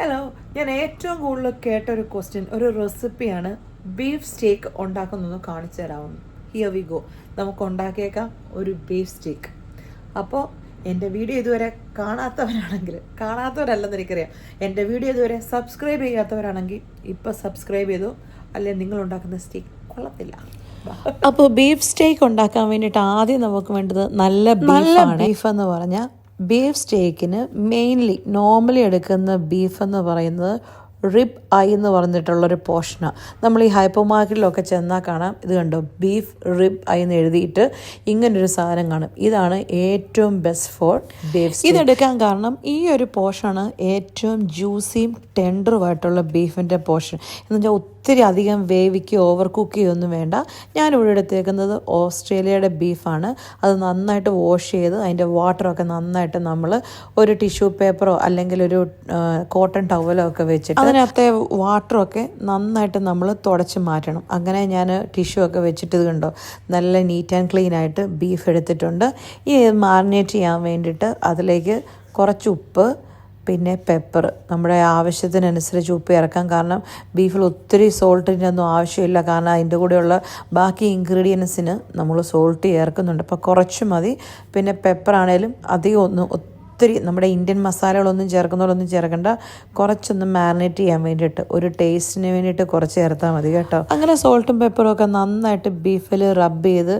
Hello ഞാൻ ഏറ്റവും കൂടുതൽ കേട്ട ഒരു ക്വസ്റ്റ്യൻ ഒരു റെസിപ്പിയാണ് ബീഫ് സ്റ്റേക്ക് ഉണ്ടാക്കുന്നതെന്ന് കാണിച്ചു തരാമെന്ന് ഹിയർ വി ഗോ നമുക്ക് ഉണ്ടാക്കിയേക്കാം ഒരു ബീഫ് സ്റ്റേക്ക് അപ്പോൾ എന്റെ വീഡിയോ ഇതുവരെ കാണാത്തവരാണെങ്കിൽ കാണാത്തവരല്ലെന്ന് എനിക്കറിയാം. എന്റെ വീഡിയോ ഇതുവരെ സബ്സ്ക്രൈബ് ചെയ്യാത്തവരാണെങ്കിൽ ഇപ്പോൾ സബ്സ്ക്രൈബ് ചെയ്തു. അല്ലെങ്കിൽ നിങ്ങൾ ഉണ്ടാക്കുന്ന സ്റ്റേക്ക് കൊള്ളത്തില്ല അപ്പോൾ ബീഫ് സ്റ്റേക്ക് ഉണ്ടാക്കാൻ വേണ്ടിയിട്ട് ആദ്യം നമുക്ക് വേണ്ടത് നല്ല നല്ല ബീഫ് എന്ന് പറഞ്ഞാൽ ബീഫ് സ്റ്റേക്കിന് മെയിൻലി നോർമലി എടുക്കുന്ന ബീഫ് എന്ന് പറയുന്നത് റിബ് ഐ എന്ന് പറഞ്ഞിട്ടുള്ളൊരു പോർഷനാണ് നമ്മൾ ഈ ഹൈപ്പർ മാർക്കറ്റിലൊക്കെ ചെന്നാൽ കാണാം. ഇത് കണ്ടോ? ബീഫ് റിബ് ഐ എന്ന് എഴുതിയിട്ട് ഇങ്ങനൊരു സാധനം കാണും. ഇതാണ് ഏറ്റവും ബെസ്റ്റ് ഫോർ ബീഫ് ഇതെടുക്കാൻ കാരണം ഈ ഒരു പോർഷനാണ് ഏറ്റവും ജ്യൂസിയും ടെൻഡറുമായിട്ടുള്ള ബീഫിന്റെ പോർഷൻ എന്ന് വെച്ചാൽ ഒത്തിരി അധികം വേവിക്കുകയോ ഓവർ കുക്ക് ചെയ്യുകയൊന്നും വേണ്ട. ഞാനിവിടെ എടുത്തേക്കുന്നത് ഓസ്ട്രേലിയയുടെ ബീഫാണ് അത് നന്നായിട്ട് വാഷ് ചെയ്ത് അതിന്റെ വാട്ടറൊക്കെ നന്നായിട്ട് നമ്മൾ ഒരു ടിഷ്യൂ പേപ്പറോ അല്ലെങ്കിൽ ഒരു കോട്ടൺ ടവലോ ഒക്കെ വെച്ചിട്ട് അതിനകത്തെ വാട്ടറൊക്കെ നന്നായിട്ട് നമ്മൾ തുടച്ച് മാറ്റണം. അങ്ങനെ ഞാൻ ടിഷ്യൂ ഒക്കെ വെച്ചിട്ട് ഇത് കണ്ടോ? നല്ല നീറ്റ് ആൻഡ് ക്ലീൻ ആയിട്ട് ബീഫ് എടുത്തിട്ടുണ്ട്. ഈ മാറിനേറ്റ് ചെയ്യാൻ വേണ്ടിയിട്ട് അതിലേക്ക് കുറച്ച് ഉപ്പ് പിന്നെ പെപ്പർ നമ്മുടെ ആവശ്യത്തിനനുസരിച്ച് ഉപ്പ് ഇറക്കാം. കാരണം ബീഫിൽ ഒത്തിരി സോൾട്ടിന്റെ ഒന്നും ആവശ്യമില്ല. കാരണം അതിന്റെ കൂടെയുള്ള ബാക്കി ഇൻഗ്രീഡിയൻസിന് നമ്മൾ സോൾട്ട് ചേർക്കുന്നുണ്ട്. അപ്പോൾ കുറച്ച് മതി. പിന്നെ പെപ്പർ ആണേലും അധികം ഒന്നും ഒത്തിരി നമ്മുടെ ഇന്ത്യൻ മസാലകളൊന്നും ചേർക്കുന്നതൊന്നും ചേർക്കണ്ട. കുറച്ചൊന്ന് മാരിനേറ്റ് ചെയ്യാൻ വേണ്ടിയിട്ട് ഒരു ടേസ്റ്റിന് വേണ്ടിയിട്ട് കുറച്ച് ചേർത്താൽ മതി കേട്ടോ. അങ്ങനെ സോൾട്ടും പെപ്പറും ഒക്കെ നന്നായിട്ട് ബീഫിൽ റബ്ബ് ചെയ്ത്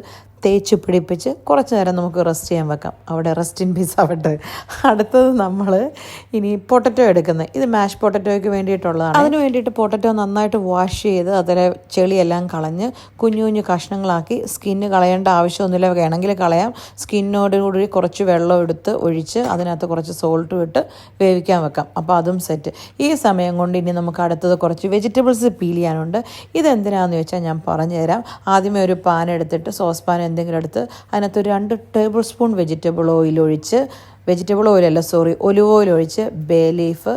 തേച്ച് പിടിപ്പിച്ച് കുറച്ച് നേരം നമുക്ക് റെസ്റ്റ് ചെയ്യാൻ വെക്കാം. അവിടെ റെസ്റ്റ് ഇൻ പീസ് ആവട്ടെ. അടുത്തത് നമ്മൾ ഇനി പൊട്ടറ്റോ എടുക്കുന്നത്. ഇത് മാഷ് പൊട്ടറ്റോയ്ക്ക് വേണ്ടിയിട്ടുള്ളതാണ്. അതിന് വേണ്ടിയിട്ട് പൊട്ടറ്റോ നന്നായിട്ട് വാഷ് ചെയ്ത് അതിലെ ചെളിയെല്ലാം കളഞ്ഞ് കുഞ്ഞു കുഞ്ഞു കഷ്ണങ്ങളാക്കി സ്കിന്ന് കളയേണ്ട ആവശ്യമൊന്നുമില്ല. വേണമെങ്കിൽ കളയാം. സ്കിന്നോട് കൂടി കുറച്ച് വെള്ളം എടുത്ത് ഒഴിച്ച് അതിനകത്ത് കുറച്ച് സോൾട്ട് ഇട്ട് വേവിക്കാൻ വെക്കാം. അപ്പോൾ അതും സെറ്റ് ഈ സമയം കൊണ്ട് ഇനി നമുക്ക് അടുത്തത് കുറച്ച് വെജിറ്റബിൾസ് പീൽ ചെയ്യാനുണ്ട്. ഇതെന്തിനാണെന്ന് വെച്ചാൽ ഞാൻ പറഞ്ഞുതരാം. ആദ്യമേ ഒരു പാൻ എടുത്തിട്ട് സോസ് പാൻ എന്തെങ്കിലും എടുത്ത് അതിനകത്ത് രണ്ട് ടേബിൾ സ്പൂൺ വെജിറ്റബിൾ ഓയിൽ ഒഴിച്ച് വെജിറ്റബിൾ ഓയിലല്ല സോറി ഒലിവ് ഓയിൽ ഒഴിച്ച് ബേ ലീഫ്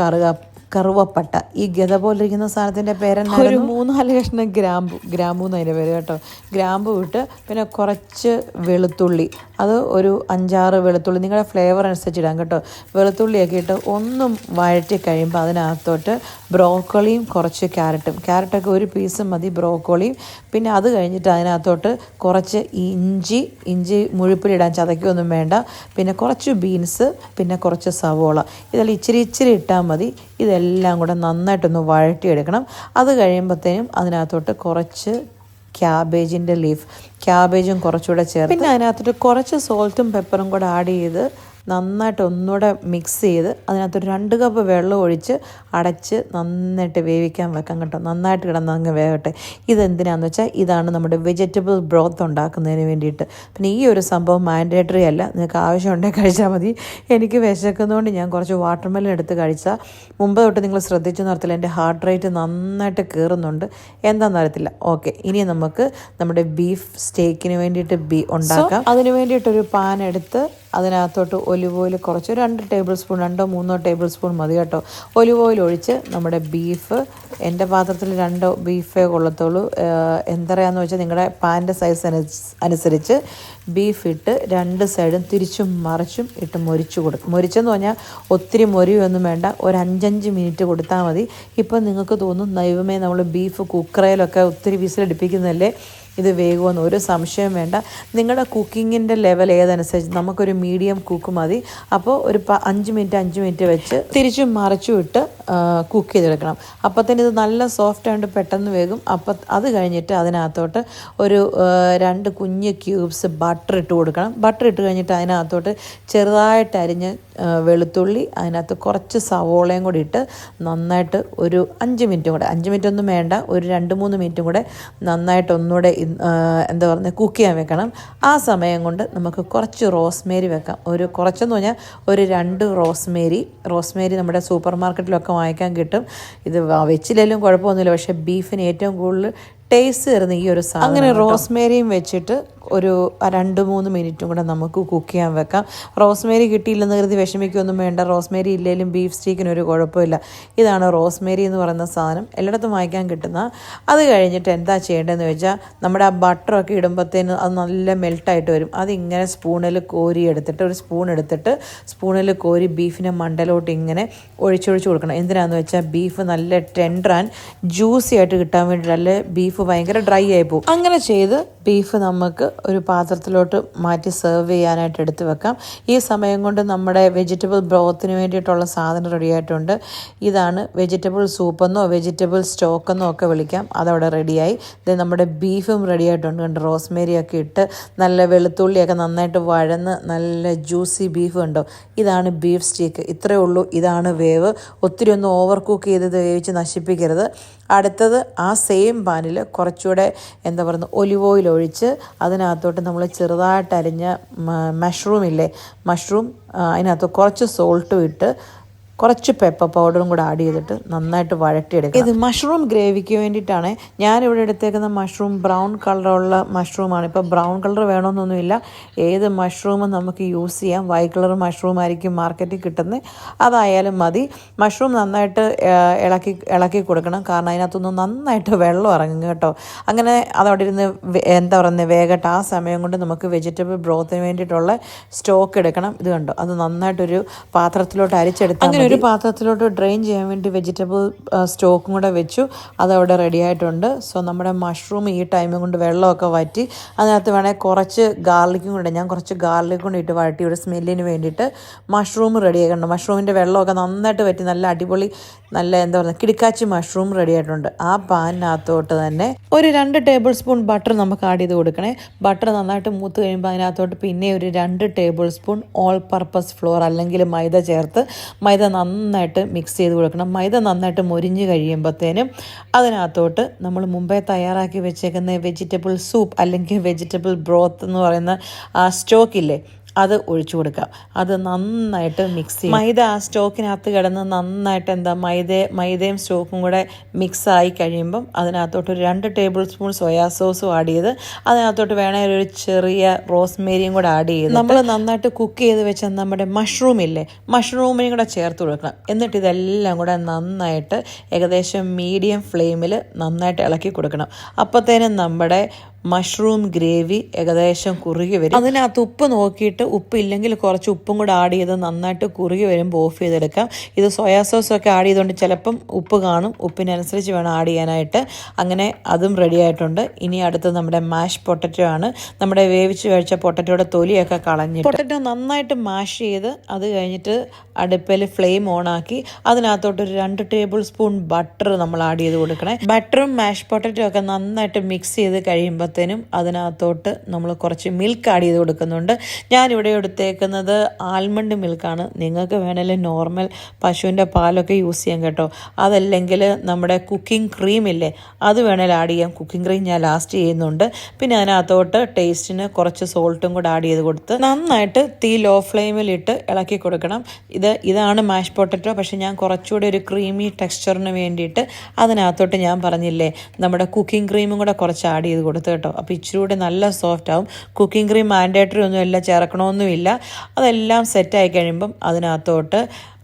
കറുക കറുവപ്പട്ട. ഈ ഗത പോലിരിക്കുന്ന സാധനത്തിന്റെ പേരെന്താ ഒരു മൂന്നാൽ കഷ്ണം ഗ്രാമ്പു ഗ്രാമ്പു എന്ന് അതിന്റെ പേര് കേട്ടോ. ഗ്രാമ്പു ഇട്ട് പിന്നെ കുറച്ച് വെളുത്തുള്ളി. അത് ഒരു അഞ്ചാറ് വെളുത്തുള്ളി. നിങ്ങളുടെ ഫ്ലേവർ അനുസരിച്ച് ഇടാം കേട്ടോ. വെളുത്തുള്ളിയൊക്കെ ഇട്ട് ഒന്നും വഴറ്റി കഴിയുമ്പോൾ അതിനകത്തോട്ട് ബ്രോക്കോളിയും കുറച്ച് ക്യാരറ്റും. ക്യാരറ്റൊക്കെ ഒരു പീസ് മതി ബ്രോക്കോളിയും. പിന്നെ അത് കഴിഞ്ഞിട്ട് അതിനകത്തോട്ട് കുറച്ച് ഇഞ്ചി ഇഞ്ചി മുഴുപ്പിലിടാൻ ചതയ്ക്കൊന്നും വേണ്ട. പിന്നെ കുറച്ച് ബീൻസ് പിന്നെ കുറച്ച് സവോള. ഇതെല്ലാം ഇച്ചിരി ഇച്ചിരി ഇട്ടാൽ മതി. ഇതെല്ലാം കൂടെ നന്നായിട്ടൊന്ന് വഴറ്റിയെടുക്കണം. അത് കഴിയുമ്പോഴത്തേനും അതിനകത്തോട്ട് കുറച്ച് ക്യാബേജിന്റെ ലീഫ്. ക്യാബേജും കുറച്ചുകൂടെ ചേർത്ത് പിന്നെ അതിനകത്തോട്ട് കുറച്ച് സോൾട്ടും പെപ്പറും കൂടെ ആഡ് ചെയ്ത് നന്നായിട്ട് ഒന്നുകൂടെ മിക്സ് ചെയ്ത് അതിനകത്തൊരു രണ്ട് കപ്പ് വെള്ളം ഒഴിച്ച് അടച്ച് നന്നായിട്ട് വേവിക്കാൻ വെക്കാം കേട്ടോ. നന്നായിട്ട് കിടന്ന് അങ്ങ് വേവട്ടെ. ഇതെന്തിനാന്ന് വെച്ചാൽ ഇതാണ് നമ്മുടെ വെജിറ്റബിൾ ബ്രോത്ത് ഉണ്ടാക്കുന്നതിന് വേണ്ടിയിട്ട്. പിന്നെ ഈ ഒരു സംഭവം മാൻഡേറ്ററി അല്ല. നിങ്ങൾക്ക് ആവശ്യമുണ്ടെങ്കിൽ കഴിച്ചാൽ മതി. എനിക്ക് വിശക്കുന്നതുകൊണ്ട് ഞാൻ കുറച്ച് വാട്ടർമെലൻ എടുത്ത് കഴിച്ചാൽ മുമ്പ് തൊട്ട് നിങ്ങൾ ശ്രദ്ധിച്ചു നിർത്തില്ല എന്റെ ഹാർട്ട് റേറ്റ് നന്നായിട്ട് കയറുന്നുണ്ട് എന്താണെന്ന് അറിയത്തില്ല. ഓക്കെ ഇനി നമുക്ക് നമ്മുടെ ബീഫ് സ്റ്റേക്കിന് വേണ്ടിയിട്ട് ബീ ഉണ്ടാക്കാം. അതിന് വേണ്ടിയിട്ടൊരു പാൻ എടുത്ത് അതിനകത്തോട്ട് ഒലിവ് ഓയിൽ കുറച്ച് രണ്ട് ടേബിൾ സ്പൂൺ രണ്ടോ മൂന്നോ ടേബിൾ സ്പൂൺ മതി കേട്ടോ. ഒലിവ് ഓയിൽ ഒഴിച്ച് നമ്മുടെ ബീഫ് എന്റെ പാത്രത്തിൽ രണ്ടോ ബീഫേ കൊള്ളത്തുള്ളൂ. എന്തറിയാന്ന് വെച്ചാൽ നിങ്ങളുടെ പാന്റെ സൈസ് അനുസരിച്ച് ബീഫ് ഇട്ട് രണ്ട് സൈഡും തിരിച്ചും മറിച്ചും ഇട്ട് മൊരിച്ചു കൊടുക്കും മൊരിച്ചെന്ന് പറഞ്ഞാൽ ഒത്തിരി മൊരിയൊന്നും വേണ്ട. ഒരു അഞ്ചഞ്ച് മിനിറ്റ് കൊടുത്താൽ മതി. ഇപ്പം നിങ്ങൾക്ക് തോന്നും ദൈവമേ നമ്മൾ ബീഫ് കുക്കറയിലൊക്കെ ഒത്തിരി വിസിലടിപ്പിക്കുന്നതല്ലേ? ഇത് വേഗമെന്ന് ഒരു സംശയം വേണ്ട. നിങ്ങളുടെ കുക്കിങ്ങിന്റെ ലെവൽ ഏതനുസരിച്ച് നമുക്കൊരു മീഡിയം കുക്ക് മതി. അപ്പോൾ ഒരു അഞ്ച് മിനിറ്റ് അഞ്ച് മിനിറ്റ് വെച്ച് തിരിച്ചും മറിച്ചും ഇട്ട് കുക്ക് ചെയ്തെടുക്കണം. അപ്പത്തേന് ഇത് നല്ല സോഫ്റ്റ് ആയിട്ട് പെട്ടെന്ന് വേകും അപ്പം അത് കഴിഞ്ഞിട്ട് അതിനകത്തോട്ട് ഒരു രണ്ട് കുഞ്ഞ് ക്യൂബ്സ് ബട്ടർ ഇട്ട് കൊടുക്കണം. ബട്ടർ ഇട്ട് കഴിഞ്ഞിട്ട് അതിനകത്തോട്ട് ചെറുതായിട്ട് അരിഞ്ഞ് വെളുത്തുള്ളി അതിനകത്ത് കുറച്ച് സവോളയും കൂടി ഇട്ട് നന്നായിട്ട് ഒരു അഞ്ച് മിനിറ്റും കൂടെ അഞ്ച് മിനിറ്റ് ഒന്നും വേണ്ട ഒരു രണ്ട് മൂന്ന് മിനിറ്റും കൂടെ നന്നായിട്ട് ഒന്നുകൂടെ എന്താ പറയുക കുക്ക് ചെയ്യാൻ വെക്കണം. ആ സമയം കൊണ്ട് നമുക്ക് കുറച്ച് റോസ്മേരി വെക്കാം. ഒരു കുറച്ചെന്ന് പറഞ്ഞാൽ ഒരു രണ്ട് റോസ്മേരി റോസ്മേരി നമ്മുടെ സൂപ്പർ മാർക്കറ്റിലൊക്കെ വാങ്ങിക്കാൻ കിട്ടും. ഇത് വെച്ചില്ലെങ്കിലും കുഴപ്പമൊന്നുമില്ല. പക്ഷേ ബീഫിന് ഏറ്റവും കൂടുതൽ ടേസ്റ്റ് തരുന്ന ഈ ഒരു സാധനം അങ്ങനെ റോസ്മേരിയും വെച്ചിട്ട് ഒരു രണ്ട് മൂന്ന് മിനിറ്റും കൂടെ നമുക്ക് കുക്ക് ചെയ്യാൻ വെക്കാം. റോസ്മേരി കിട്ടിയില്ലെന്ന് കരുതി വിഷമിക്കൊന്നും വേണ്ട. റോസ്മേരി ഇല്ലെങ്കിലും ബീഫ് സ്റ്റീക്കിന് ഒരു കുഴപ്പമില്ല. ഇതാണ് റോസ്മേരി എന്ന് പറയുന്ന സാധനം. എല്ലായിടത്തും വാങ്ങിക്കാൻ കിട്ടുന്ന അത് കഴിഞ്ഞിട്ട് എന്താ ചെയ്യേണ്ടതെന്ന് വെച്ചാൽ നമ്മുടെ ആ ബട്ടറൊക്കെ ഇടുമ്പോഴത്തേന് അത് നല്ല മെൽട്ടായിട്ട് വരും. അതിങ്ങനെ സ്പൂണിൽ കോരി എടുത്തിട്ട് ഒരു സ്പൂൺ എടുത്തിട്ട് സ്പൂണിൽ കോരി ബീഫിനെ മണ്ടലോട്ട് ഇങ്ങനെ ഒഴിച്ചൊഴിച്ച് കൊടുക്കണം. എന്തിനാണെന്ന് വെച്ചാൽ ബീഫ് നല്ല ടെൻഡർ ആൻഡ് ജ്യൂസി ആയിട്ട് കിട്ടാൻ വേണ്ടിയിട്ട് അല്ലെ ബീഫ് ഭയങ്കര ഡ്രൈ ആയി പോകും അങ്ങനെ ചെയ്ത് ബീഫ് നമുക്ക് ഒരു പാത്രത്തിലോട്ട് മാറ്റി സെർവ് ചെയ്യാനായിട്ട് എടുത്ത് വെക്കാം. ഈ സമയം കൊണ്ട് നമ്മുടെ വെജിറ്റബിൾ ബ്രോത്തിന് വേണ്ടിയിട്ടുള്ള സാധനം റെഡി ആയിട്ടുണ്ട്. ഇതാണ് വെജിറ്റബിൾ സൂപ്പെന്നോ വെജിറ്റബിൾ സ്റ്റോക്കെന്നോ ഒക്കെ വിളിക്കാം. അതവിടെ റെഡിയായി ഇത് നമ്മുടെ ബീഫും റെഡി ആയിട്ടുണ്ട്. കണ്ട് റോസ്മേരി ഒക്കെ ഇട്ട് നല്ല വെളുത്തുള്ളിയൊക്കെ നന്നായിട്ട് വഴന്ന് നല്ല ജ്യൂസി ബീഫ് ഉണ്ടോ ഇതാണ് ബീഫ് സ്റ്റീക്ക് ഇത്രയേ ഉള്ളൂ. ഇതാണ് വേവ്. ഒത്തിരി ഒന്ന് ഓവർ കുക്ക് ചെയ്ത് വേവിച്ച് നശിപ്പിക്കരുത്. അടുത്തത് ആ സെയിം പാനിൽ കുറച്ചുകൂടെ എന്താ പറയുന്നത് ഒലിവ് ഓയിൽ ഒഴിച്ച് അതിനകത്തോട്ട് നമ്മൾ ചെറുതായിട്ട് അരിഞ്ഞ മഷ്റൂം ഇല്ലേ? മഷ്റൂം അതിനകത്ത് കുറച്ച് സോൾട്ടും ഇട്ട് കുറച്ച് പെപ്പർ പൗഡറും കൂടെ ആഡ് ചെയ്തിട്ട് നന്നായിട്ട് വഴറ്റിയെടുക്കുക ഇത് മഷ്റൂം ഗ്രേവിക്ക് വേണ്ടിയിട്ടാണ്. ഞാനിവിടെ എടുത്തേക്കുന്ന മഷ്റൂം ബ്രൗൺ കളറുള്ള മഷ്റൂമാണ് ഇപ്പോൾ ബ്രൗൺ കളർ വേണമെന്നൊന്നുമില്ല ഏത് മഷ്റൂമും നമുക്ക് യൂസ് ചെയ്യാം. വൈറ്റ് കളർ മഷ്റൂം ആയിരിക്കും മാർക്കറ്റിൽ കിട്ടുന്നത്. അതായാലും മതി. മഷ്റൂം നന്നായിട്ട് ഇളക്കി ഇളക്കി കൊടുക്കണം. കാരണം അതിനകത്തുനിന്ന് നന്നായിട്ട് വെള്ളം ഇറങ്ങും കേട്ടോ. അങ്ങനെ അതവിടെ ഇരുന്ന് എന്താ പറയുന്നത് വേഗട്ട് ആ സമയം കൊണ്ട് നമുക്ക് വെജിറ്റബിൾ ബ്രോത്തിന് വേണ്ടിയിട്ടുള്ള സ്റ്റോക്ക് എടുക്കണം. ഇത് കണ്ടോ? അത് നന്നായിട്ടൊരു പാത്രത്തിലോട്ട് അരിച്ചെടുത്ത് അങ്ങനെ ഒരു പാത്രത്തിലോട്ട് ഡ്രെയിൻ ചെയ്യാൻ വേണ്ടി വെജിറ്റബിൾ സ്റ്റോക്കും കൂടെ വെച്ചു. അതവിടെ റെഡി ആയിട്ടുണ്ട്. സോ നമ്മുടെ മഷ്റൂം ഈ ടൈമും കൊണ്ട് വെള്ളമൊക്കെ വറ്റി അതിനകത്ത് വേണേൽ കുറച്ച് ഗാർലിക്കും കൂടെ ഞാൻ കുറച്ച് ഗാർലിക് കൊണ്ട് ഇട്ട് വഴട്ടി ഒരു സ്മെല്ലിന് വേണ്ടിയിട്ട് മഷ്റൂം റെഡി ആയിട്ടുണ്ട്. മഷ്റൂമിന്റെ വെള്ളമൊക്കെ നന്നായിട്ട് വറ്റി നല്ല അടിപൊളി നല്ല എന്താ പറയുക കിടക്കാച്ചി മഷ്റൂം റെഡി ആയിട്ടുണ്ട്. ആ പാനിനകത്തോട്ട് തന്നെ ഒരു രണ്ട് ടേബിൾ സ്പൂൺ ബട്ടർ നമുക്ക് ആഡ് ചെയ്ത് കൊടുക്കണേ. ബട്ടർ നന്നായിട്ട് മൂത്ത് കഴിയുമ്പോൾ അതിനകത്തോട്ട് പിന്നെ ഒരു രണ്ട് tablespoon all purpose flour അല്ലെങ്കിൽ മൈദ ചേർത്ത് മൈദ നന്നായിട്ട് മിക്സ് ചെയ്ത് കൊടുക്കണം. മൈദ നന്നായിട്ട് മൊരിഞ്ഞ് കഴിയുമ്പോഴത്തേനും അതിനകത്തോട്ട് നമ്മൾ മുമ്പേ തയ്യാറാക്കി വെച്ചേക്കുന്ന വെജിറ്റബിൾ സൂപ്പ് അല്ലെങ്കിൽ വെജിറ്റബിൾ ബ്രോത്ത് എന്ന് പറയുന്ന ആ സ്റ്റോക്കില്ലേ അത് ഒഴിച്ചു കൊടുക്കാം അത് നന്നായിട്ട് മിക്സ് ചെയ്യും. മൈദ ആ സ്റ്റോക്കിനകത്ത് കിടന്ന് നന്നായിട്ട് എന്താ മൈദ മൈദയും സ്റ്റോക്കും കൂടെ മിക്സ് ആയി കഴിയുമ്പം അതിനകത്തോട്ട് ഒരു രണ്ട് ടേബിൾ സ്പൂൺ സോയാ സോസും ആഡ് ചെയ്ത് അതിനകത്തോട്ട് വേണമെങ്കിൽ ഒരു ചെറിയ റോസ്മേരിയും കൂടെ ആഡ് ചെയ്ത് നമ്മൾ നന്നായിട്ട് കുക്ക് ചെയ്ത് വെച്ച നമ്മുടെ മഷ്റൂം ഇല്ലേ മഷ്റൂമിനും കൂടെ ചേർത്ത് കൊടുക്കണം. എന്നിട്ട് ഇതെല്ലാം കൂടെ നന്നായിട്ട് ഏകദേശം മീഡിയം ഫ്ലെയിമിൽ നന്നായിട്ട് ഇളക്കി കൊടുക്കണം. അപ്പോഴത്തേനും നമ്മുടെ മഷ്റൂം ഗ്രേവി ഏകദേശം കുറുകി വരും. അതിനകത്ത് ഉപ്പ് നോക്കിയിട്ട് ഉപ്പ് ഇല്ലെങ്കിൽ കുറച്ച് ഉപ്പും കൂടെ ആഡ് ചെയ്ത് നന്നായിട്ട് കുറുകി വരുമ്പോൾ ഓഫ് ചെയ്തെടുക്കാം. ഇത് സോയാ സോസ് ഒക്കെ ആഡ് ചെയ്തുകൊണ്ട് ചിലപ്പം ഉപ്പ് കാണും. ഉപ്പിനനുസരിച്ച് വേണം ആഡ് ചെയ്യാനായിട്ട്. അങ്ങനെ അതും റെഡി ആയിട്ടുണ്ട്. ഇനി അടുത്ത് നമ്മുടെ മാഷ് പൊട്ടറ്റോ ആണ്. നമ്മുടെ വേവിച്ച് കഴിച്ച പൊട്ടറ്റോയുടെ തൊലിയൊക്കെ കളഞ്ഞിട്ട് പൊട്ടറ്റോ നന്നായിട്ട് മാഷ് ചെയ്ത് അത് കഴിഞ്ഞിട്ട് അടുപ്പിൽ ഫ്ലെയിം ഓൺ ആക്കി അതിനകത്തോട്ട് ഒരു രണ്ട് ടേബിൾ സ്പൂൺ ബട്ടർ നമ്മൾ ആഡ് ചെയ്ത് കൊടുക്കണേ. ബട്ടറും മാഷ് പൊട്ടറ്റോ ഒക്കെ നന്നായിട്ട് മിക്സ് ചെയ്ത് കഴിയുമ്പോഴത്തേനും അതിനകത്തോട്ട് നമ്മൾ കുറച്ച് മിൽക്ക് ആഡ് ചെയ്ത് കൊടുക്കുന്നുണ്ട്. ഞാനിവിടെ എടുത്തേക്കുന്നത് ആൽമണ്ട് മിൽക്കാണ് നിങ്ങൾക്ക് വേണമെങ്കിൽ നോർമൽ പശുവിന്റെ പാലൊക്കെ യൂസ് ചെയ്യാം കേട്ടോ. അതല്ലെങ്കിൽ നമ്മുടെ കുക്കിംഗ് ക്രീം ഇല്ലേ അത് വേണമെങ്കിൽ ആഡ് ചെയ്യാം. കുക്കിംഗ് ക്രീം ഞാൻ ലാസ്റ്റ് ചെയ്യുന്നുണ്ട്. പിന്നെ അതിനകത്തോട്ട് ടേസ്റ്റിന് കുറച്ച് സോൾട്ടും കൂടെ ആഡ് ചെയ്ത് കൊടുത്ത് നന്നായിട്ട് തീ ലോ ഫ്ലെയിമിലിട്ട് ഇളക്കി കൊടുക്കണം. ഇത് ഇതാണ് മാഷ് പൊട്ടറ്റോ പക്ഷെ ഞാൻ കുറച്ചുകൂടി ഒരു ക്രീമി ടെക്സ്ചറിന് വേണ്ടിയിട്ട് അതിനകത്തോട്ട് ഞാൻ പറഞ്ഞില്ലേ നമ്മുടെ കുക്കിംഗ് ക്രീമും കൂടെ കുറച്ച് ആഡ് ചെയ്ത് കൊടുത്തു അപ്പോൾ ഇച്ചിരി കൂടി നല്ല സോഫ്റ്റ് ആവും. കുക്കിംഗ് ക്രീം മാൻഡേറ്ററി ഒന്നും എല്ലാം ചേർക്കണമൊന്നുമില്ല. അതെല്ലാം സെറ്റായി കഴിയുമ്പം അതിനകത്തോട്ട്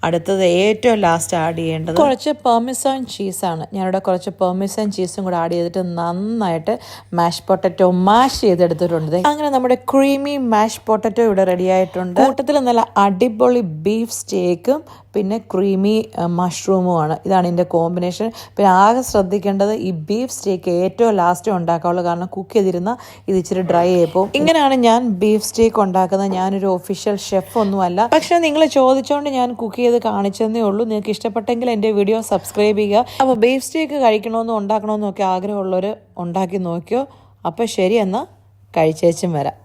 അടുത്തത് ഏറ്റവും ലാസ്റ്റ് ആഡ് ചെയ്യേണ്ടത് കുറച്ച് പെർമിസൺ ചീസാണ് ഞാനിവിടെ കുറച്ച് പെർമിസൺ ചീസും കൂടെ ആഡ് ചെയ്തിട്ട് നന്നായിട്ട് മാഷ് പൊട്ടറ്റോ മാഷ് ചെയ്തെടുത്തിട്ടുണ്ട്. അങ്ങനെ നമ്മുടെ ക്രീമി മാഷ് പൊട്ടറ്റോ ഇവിടെ റെഡി ആയിട്ടുണ്ട്. കൂട്ടത്തിൽ നല്ല അടിപൊളി ബീഫ് സ്റ്റേക്കും പിന്നെ ക്രീമി മഷ്റൂമുമാണ് ഇതാണ് ഇതിന്റെ കോമ്പിനേഷൻ പിന്നെ ആകെ ശ്രദ്ധിക്കേണ്ടത് ഈ ബീഫ് സ്റ്റേക്ക് ഏറ്റവും ലാസ്റ്റ് ഉണ്ടാക്കാവുള്ളൂ. കാരണം കുക്ക് ചെയ്തിരുന്ന ഇത് ഇച്ചിരി ഡ്രൈ ആയിപ്പോൾ ഇങ്ങനെയാണ് ഞാൻ ബീഫ് സ്റ്റേക്ക് ഉണ്ടാക്കുന്നത്. ഞാനൊരു ഒഫീഷ്യൽ ഷെഫ് ഒന്നുമല്ല. പക്ഷേ നിങ്ങൾ ചോദിച്ചുകൊണ്ട് ഞാൻ കുക്ക് ചെയ്ത് കാണിച്ചതേ ഉള്ളൂ. നിങ്ങൾക്ക് ഇഷ്ടപ്പെട്ടെങ്കിൽ എന്റെ വീഡിയോ സബ്സ്ക്രൈബ് ചെയ്യുക. അപ്പോൾ ബീഫ് സ്റ്റേക്ക് കഴിക്കണമെന്നും ഉണ്ടാക്കണമെന്നും ഒക്കെ ആഗ്രഹമുള്ളവർ ഉണ്ടാക്കി നോക്കിയോ. അപ്പോൾ ശരി എന്നാൽ കഴിച്ചേച്ചും വരാം.